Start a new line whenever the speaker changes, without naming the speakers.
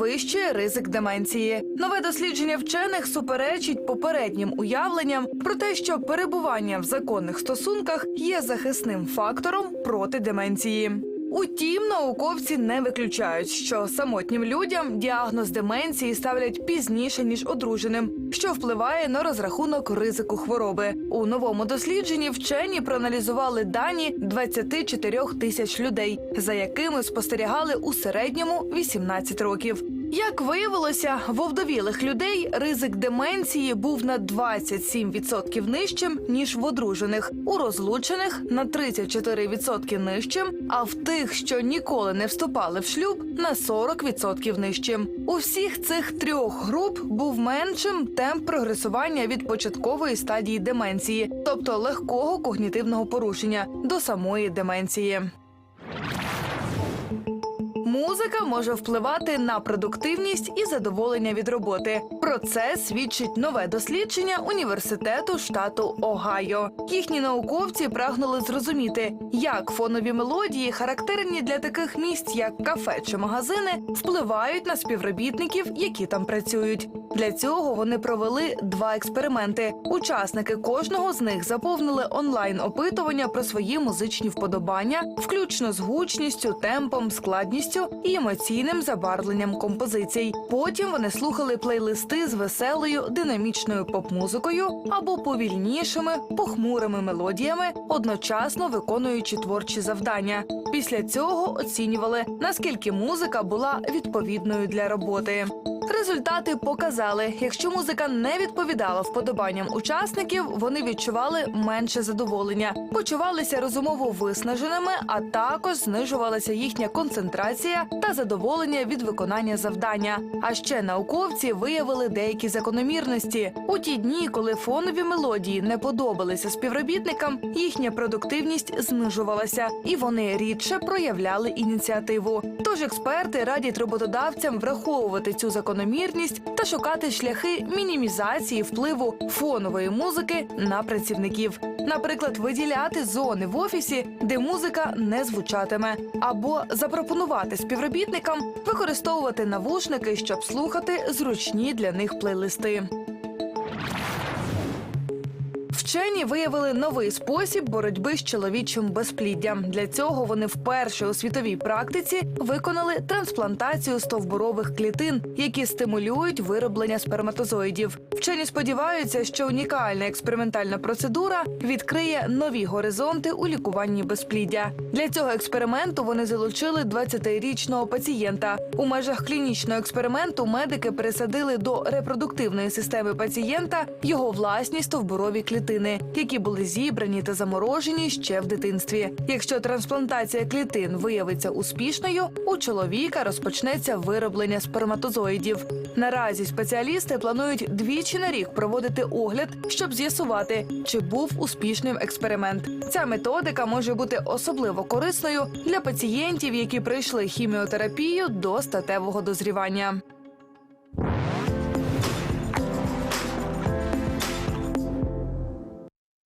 підвищує ризик деменції. Нове дослідження вчених суперечить попереднім уявленням про те, що перебування в законних стосунках є захисним фактором проти деменції. Утім, науковці не виключають, що самотнім людям діагноз деменції ставлять пізніше ніж одруженим, що впливає на розрахунок ризику хвороби. У новому дослідженні вчені проаналізували дані 24 тисяч людей, за якими спостерігали у середньому 18 років. Як виявилося, в овдовілих людей ризик деменції був на 27% нижчим ніж в одружених, у розлучених на 34% нижчим, а в тих, що ніколи не вступали в шлюб, на 40% нижчим. У всіх цих трьох груп був меншим темп прогресування від початкової стадії деменції, тобто легкого когнітивного порушення до самої деменції. Музика може впливати на продуктивність і задоволення від роботи. Про це свідчить нове дослідження університету штату Огайо. Їхні науковці прагнули зрозуміти, як фонові мелодії, характерні для таких місць, як кафе чи магазини, впливають на співробітників, які там працюють. Для цього вони провели два експерименти. Учасники кожного з них заповнили онлайн опитування про свої музичні вподобання, включно з гучністю, темпом, складністю і емоційним забарвленням композицій. Потім вони слухали плейлисти з веселою динамічною поп-музикою або повільнішими похмурими мелодіями, одночасно виконуючи творчі завдання. Після цього оцінювали наскільки музика була відповідною для роботи. Результати показали, якщо музика не відповідала вподобанням учасників, вони відчували менше задоволення, почувалися розумово виснаженими, а також знижувалася їхня концентрація та задоволення від виконання завдання. А ще науковці виявили деякі закономірності у ті дні, коли фонові мелодії не подобалися співробітникам, їхня продуктивність знижувалася, і вони рідше проявляли ініціативу. Тож експерти радять роботодавцям враховувати цю закономірність та шукати шляхи мінімізації впливу фонової музики на працівників. Наприклад, виділяти зони в офісі, де музика не звучатиме, або запропонувати співробітникам використовувати навушники, щоб слухати зручні для них плейлисти. Вчені виявили новий спосіб боротьби з чоловічим безпліддям. Для цього вони вперше у світовій практиці виконали трансплантацію стовбурових клітин, які стимулюють вироблення сперматозоїдів. Вчені сподіваються, що унікальна експериментальна процедура відкриє нові горизонти у лікуванні безпліддя. Для цього експерименту вони залучили 20-річного пацієнта. У межах клінічного експерименту медики пересадили до репродуктивної системи пацієнта його власні стовбурові клітини, які були зібрані та заморожені ще в дитинстві. Якщо трансплантація клітин виявиться успішною, у чоловіка розпочнеться вироблення сперматозоїдів. Наразі спеціалісти планують двічі на рік проводити огляд, щоб з'ясувати, чи був успішним експеримент. Ця методика може бути особливо корисною для пацієнтів, які пройшли хіміотерапію до статевого дозрівання.